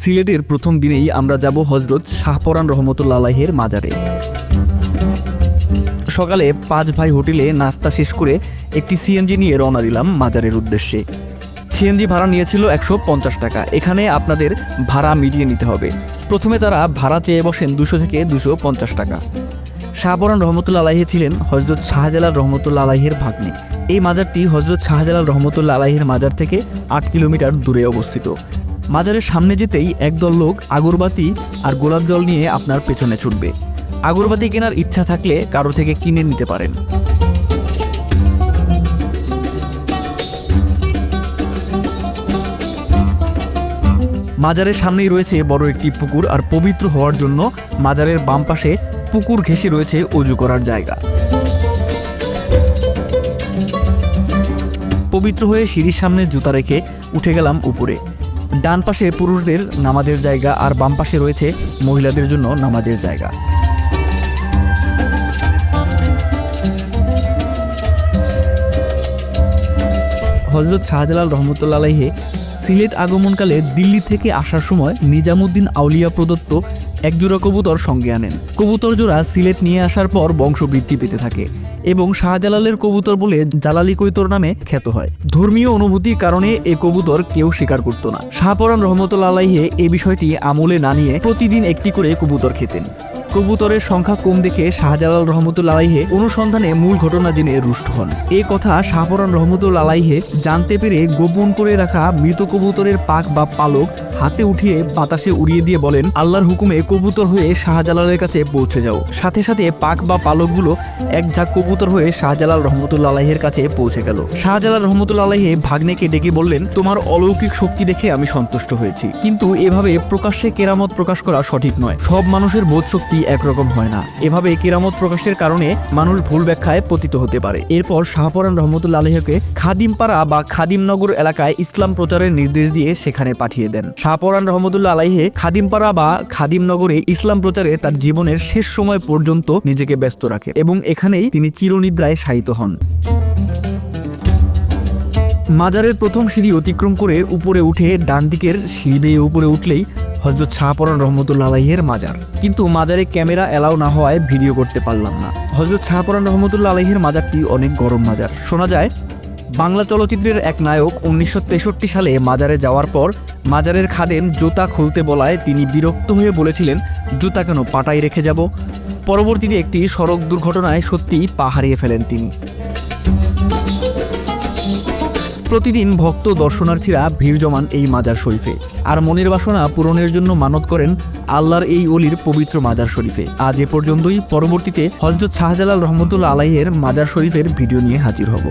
সিলেটের প্রথম দিনেই আমরা যাব হজরত শাহপরান রহমতুল্লা আলাহের মাজারে। সকালে পাঁচ ভাই হোটেলে নাস্তা শেষ করে একটি সিএনজি নিয়ে রওনা দিলাম মাজারের উদ্দেশ্যে। সিএনজি ভাড়া নিয়েছিল একশো পঞ্চাশ টাকা। এখানে আপনাদের ভাড়া মিটিয়ে নিতে হবে। প্রথমে তারা ভাড়া চেয়ে বসেন দুশো থেকে দুশো পঞ্চাশ টাকা। শাহপরান রহমতুল্লা আলাহি ছিলেন হজরত শাহজালাল রহমতুল্লা আলাহির ভাগ্নে। এই মাজারটি হজরত শাহজালাল রহমতুল্লা আলাহির মাজার থেকে আট কিলোমিটার দূরে অবস্থিত। মাজারের সামনে যেতেই একদল লোক আগরবাতি আর গোলাপ জল নিয়ে আপনার পেছনে ছুটবে। আগরবাতি কেনার ইচ্ছা থাকলে কারও থেকে কিনে নিতে পারেন। মাজারের সামনেই রয়েছে বড় একটি পুকুর আর পবিত্র হওয়ার জন্য মাজারের বাম পাশে পুকুর ঘেঁষে রয়েছে অজু করার জায়গা। পবিত্র হয়ে সিঁড়ির সামনে জুতা রেখে উঠে গেলাম উপরে। ডান পাশে পুরুষদের নামাজের জায়গা আর বাম পাশে রয়েছে মহিলাদের জন্য নামাজের জায়গা। হজরত শাহজালাল রহমতুল্লা সিলেট আগমনকালে দিল্লি থেকে আসার সময় নিজামুদ্দিন আউলিয়া প্রদত্ত একজোড়া কবুতর সঙ্গে আনেন। কবুতর জোড়া সিলেট নিয়ে আসার পর বংশবৃদ্ধি পেতে থাকে এবং শাহজালালের কবুতর বলে জালালি কৈতর নামে খ্যাত হয়। ধর্মীয় অনুভূতির কারণে এ কবুতর কেউ স্বীকার করত না। শাহপরান রহমতুল্লা আলাইহে এই বিষয়টি আমলে না নিয়ে প্রতিদিন একটি করে কবুতর খেতেন। কবুতরের সংখ্যা কম দেখে শাহজালাল রহমতুল আলাইহে অনুসন্ধানে মূল ঘটনা জেনে রুষ্ট হন। এ কথা শাহপরান রহমতুল আলাইহে জানতে পেরে গোপন করে রাখা মৃত কবুতরের পাক বা পালক হাতে উঠিয়ে বাতাসে উড়িয়ে দিয়ে বলেন, আল্লাহর হুকুমে কবুতর হয়ে শাহজালালের কাছে পৌঁছে যাও। সাথে সাথে পাক বা পালকগুলো এক ঝাঁক কবুতর হয়ে শাহজালাল রহমতুল্লা আলাইহের কাছে পৌঁছে গেল। শাহজালাল রহমতুল্লা আলাইহে ভাগ্নেকে ডেকে বললেন, তোমার অলৌকিক শক্তি দেখে আমি সন্তুষ্ট হয়েছি। কিন্তু এভাবে প্রকাশ্যে কেরামত প্রকাশ করা সঠিক নয়। সব মানুষের বোধ শক্তি একরকম হয় না। এভাবে কেরামত প্রকাশের কারণে মানুষ ভুল ব্যাখ্যায় পতিত হতে পারে। এরপর শাহপরান রহমতুল্লা আলহীকে খাদিমপাড়া বা খাদিমনগর এলাকায় ইসলাম প্রচারের নির্দেশ দিয়ে সেখানে পাঠিয়ে দেন। শাহপরান রহমতুল্লা আলাইহে খাদিমপাড়া বা খাদিমনগরে ইসলাম প্রচারে তার জীবনের শেষ সময় পর্যন্ত নিজেকে ব্যস্ত রাখে এবং এখানেই তিনি চিরনিদ্রায় শায়িত হন। মাজারের প্রথম সিঁড়ি অতিক্রম করে উপরে উঠে ডান দিকের সিঁড়ি উপরে উঠলেই হজরত শাহপরান রহমতুল্লা আলাইহের মাজার। কিন্তু মাজারে ক্যামেরা এলাও না হওয়ায় ভিডিও করতে পারলাম না। হজরত শাহপরান রহমতুল্লা আলাইহের মাজারটি অনেক গরম মাজার। শোনা যায়, বাংলা চলচ্চিত্রের এক নায়ক উনিশশো তেষট্টি সালে মাজারে যাওয়ার পর মাজারের খাদেম জুতা খুলতে বলায় তিনি বিরক্ত হয়ে বলেছিলেন, জুতা কেন পাটায় রেখে যাব? পরবর্তীতে একটি সড়ক দুর্ঘটনায় সত্যিই পা হারিয়ে ফেলেন তিনি। প্রতিদিন ভক্ত দর্শনার্থীরা ভিড় জমান এই মাজার শরীফে। আর মনের বাসনা পূরণের জন্য মানত করেন আল্লাহর এই অলির পবিত্র মাজার শরীফে। আজ এ পর্যন্তই, পরবর্তীতে হজরত শাহজালাল রহমতুল্লা আলাইয়ের মাজার শরীফের ভিডিও নিয়ে হাজির হব।